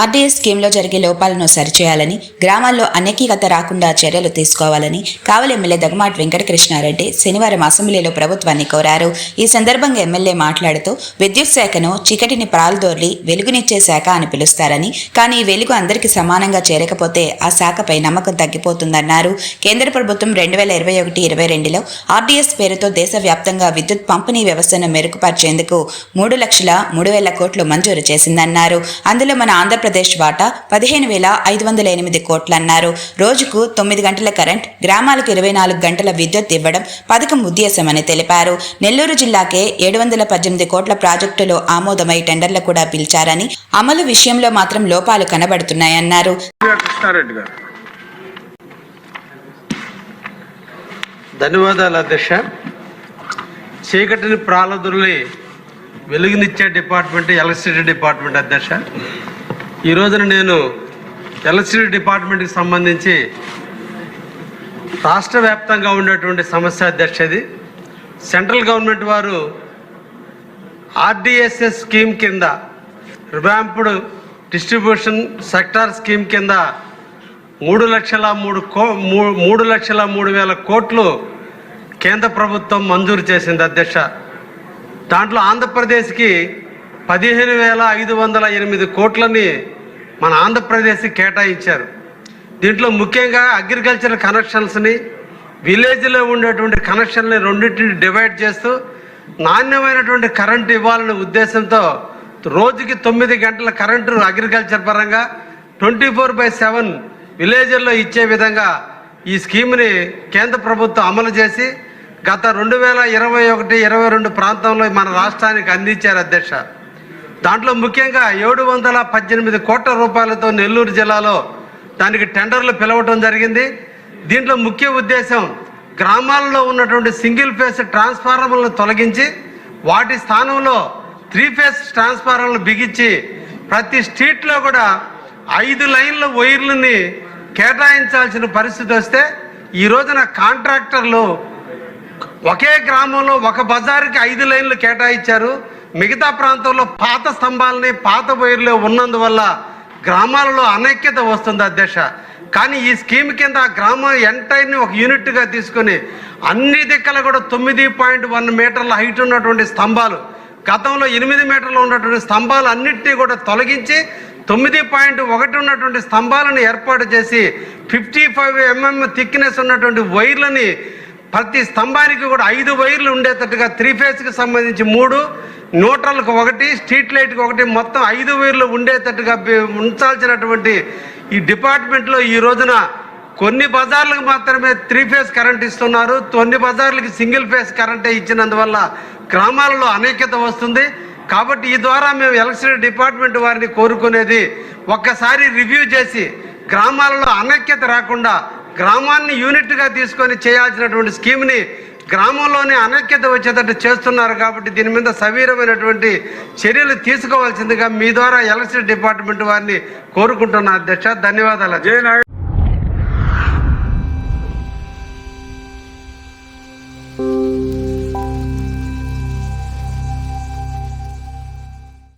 RDS స్కీమ్లో జరిగే లోపాలను సరిచేయాలని గ్రామాల్లో అనేకీగత రాకుండా చర్యలు తీసుకోవాలని కావలి ఎమ్మెల్యే దగ్గమాటి వెంకటకృష్ణారెడ్డి శనివారం అసెంబ్లీలో ప్రభుత్వాన్ని కోరారు. ఈ సందర్భంగా ఎమ్మెల్యే మాట్లాడుతూ విద్యుత్ శాఖను చీకటిని ప్రాల్దోర్లి వెలుగునిచ్చే శాఖ అని పిలుస్తారని కానీ ఈ వెలుగు అందరికీ సమానంగా చేరకపోతే ఆ శాఖపై నమ్మకం తగ్గిపోతుందన్నారు. కేంద్ర ప్రభుత్వం రెండు వేల ఇరవై ఒకటి ఇరవై రెండులో ఆర్డీఎస్ పేరుతో దేశవ్యాప్తంగా విద్యుత్ పంపిణీ వ్యవస్థను మెరుగుపరిచేందుకు మూడు లక్షల మూడు వేల కోట్లు మంజూరు చేసిందన్నారు. అందులో మన ఆంధ్రప్రదేశ్ ఆంధ్రప్రదేశ్ వాటా పదిహేను వేల ఐదు వందల ఎనిమిది కోట్లన్నారు. రోజుకు తొమ్మిది గంటల కరెంట్ గ్రామాలకు ఇరవై నాలుగు గంటల విద్యుత్ ఇవ్వడం పథకం ఉద్దేశమని తెలిపారు. నెల్లూరు జిల్లాకే ఏడు వందల పద్దెనిమిది కోట్ల ప్రాజెక్టులు ఆమోదమై టెండర్లు కూడా పిలిచారని అమలు విషయంలో మాత్రం లోపాలు కనబడుతున్నాయన్నారు. ధన్యవాదాలు అధ్యక్ష. చీకటిని ప్రాలదుల్ని వెలుగునిచ్చే డిపార్ట్మెంట్ ఎలక్ట్రిసిటీ డిపార్ట్మెంట్ అధ్యక్ష. ఈ రోజున నేను ఎలక్ట్రిసిటీ డిపార్ట్మెంట్కి సంబంధించి రాష్ట్ర వ్యాప్తంగా ఉండేటువంటి సమస్య అధ్యక్షది సెంట్రల్ గవర్నమెంట్ వారు ఆర్డిఎస్ఎస్ స్కీమ్ కింద రివాంప్డ్ డిస్ట్రిబ్యూషన్ సెక్టార్ స్కీమ్ కింద మూడు లక్షల మూడు కో మూ- మూడు లక్షల మూడు వేల కోట్లు కేంద్ర ప్రభుత్వం మంజూరు చేసింది అధ్యక్ష. దాంట్లో ఆంధ్రప్రదేశ్కి పదిహేను వేల ఐదు వందల ఎనిమిది కోట్లని మన ఆంధ్రప్రదేశ్కి కేటాయించారు. దీంట్లో ముఖ్యంగా అగ్రికల్చర్ కనెక్షన్స్ని విలేజ్లో ఉండేటువంటి కనెక్షన్ని రెండింటిని డివైడ్ చేస్తూ నాణ్యమైనటువంటి కరెంట్ ఇవ్వాలనే ఉద్దేశంతో రోజుకి తొమ్మిది గంటల కరెంటు అగ్రికల్చర్ పరంగా ట్వంటీ ఫోర్ బై సెవెన్ విలేజ్ల్లో ఇచ్చే విధంగా ఈ స్కీమ్ని కేంద్ర ప్రభుత్వం అమలు చేసి గత రెండు వేల ఇరవై ఒకటి ఇరవై రెండు ప్రాంతంలో మన రాష్ట్రానికి అందించారు అధ్యక్ష. దాంట్లో ముఖ్యంగా ఏడు వందల పద్దెనిమిది కోట్ల రూపాయలతో నెల్లూరు జిల్లాలో దానికి టెండర్లు పిలవటం జరిగింది. దీంట్లో ముఖ్య ఉద్దేశం గ్రామాల్లో ఉన్నటువంటి సింగిల్ ఫేస్ ట్రాన్స్ఫార్మర్లను తొలగించి వాటి స్థానంలో త్రీ ఫేస్ ట్రాన్స్ఫార్మర్లను బిగించి ప్రతి స్ట్రీట్లో కూడా ఐదు లైన్ల వైర్లని కేటాయించాల్సిన పరిస్థితి వస్తే ఈ రోజున కాంట్రాక్టర్లు ఒకే గ్రామంలో ఒక బజారుకి ఐదు లైన్లు కేటాయించారు. మిగతా ప్రాంతంలో పాత స్తంభాలని పాత వైర్లే ఉన్నందువల్ల గ్రామాలలో అనైక్యత వస్తుంది అధ్యక్ష. కానీ ఈ స్కీమ్ కింద ఆ గ్రామం ఎంటైర్ని ఒక యూనిట్గా తీసుకొని అన్ని దిక్కల కూడా తొమ్మిది పాయింట్ వన్ మీటర్ల హైట్ ఉన్నటువంటి స్తంభాలు గతంలో ఎనిమిది మీటర్లు ఉన్నటువంటి స్తంభాలు అన్నింటినీ కూడా తొలగించి తొమ్మిది పాయింట్ ఒకటి ఉన్నటువంటి స్తంభాలను ఏర్పాటు చేసి ఫిఫ్టీ ఫైవ్ ఎంఎం థిక్నెస్ ఉన్నటువంటి వైర్లని ప్రతి స్తంభానికి కూడా ఐదు వైర్లు ఉండేటట్టుగా త్రీ ఫేస్కి సంబంధించి మూడు న్యూట్రల్కి ఒకటి స్ట్రీట్ లైట్కి ఒకటి మొత్తం ఐదు వైర్లు ఉండేటట్టుగా ఉంచాల్సినటువంటి ఈ డిపార్ట్మెంట్లో ఈ రోజున కొన్ని బజార్లకు మాత్రమే త్రీ ఫేస్ కరెంట్ ఇస్తున్నారు. కొన్ని బజార్లకి సింగిల్ ఫేస్ కరెంటే ఇచ్చినందువల్ల గ్రామాలలో అనైక్యత వస్తుంది. కాబట్టి ఈ ద్వారా మేము ఎలక్ట్రిసిటీ డిపార్ట్మెంట్ వారిని కోరుకునేది ఒక్కసారి రివ్యూ చేసి గ్రామాలలో అనైక్యత రాకుండా గ్రామాన్ని యూనిట్గా తీసుకొని చేయాల్సినటువంటి స్కీమ్ని గ్రామంలోనే అనైక్యత వచ్చేటట్టు చేస్తున్నారు కాబట్టి దీని మీద సవీరమైనటువంటి చర్యలు తీసుకోవాల్సిందిగా మీ ద్వారా ఎలక్ట్రిసిటీ డిపార్ట్మెంట్ వారిని కోరుకుంటున్నా అధ్యక్ష. ధన్యవాదాలు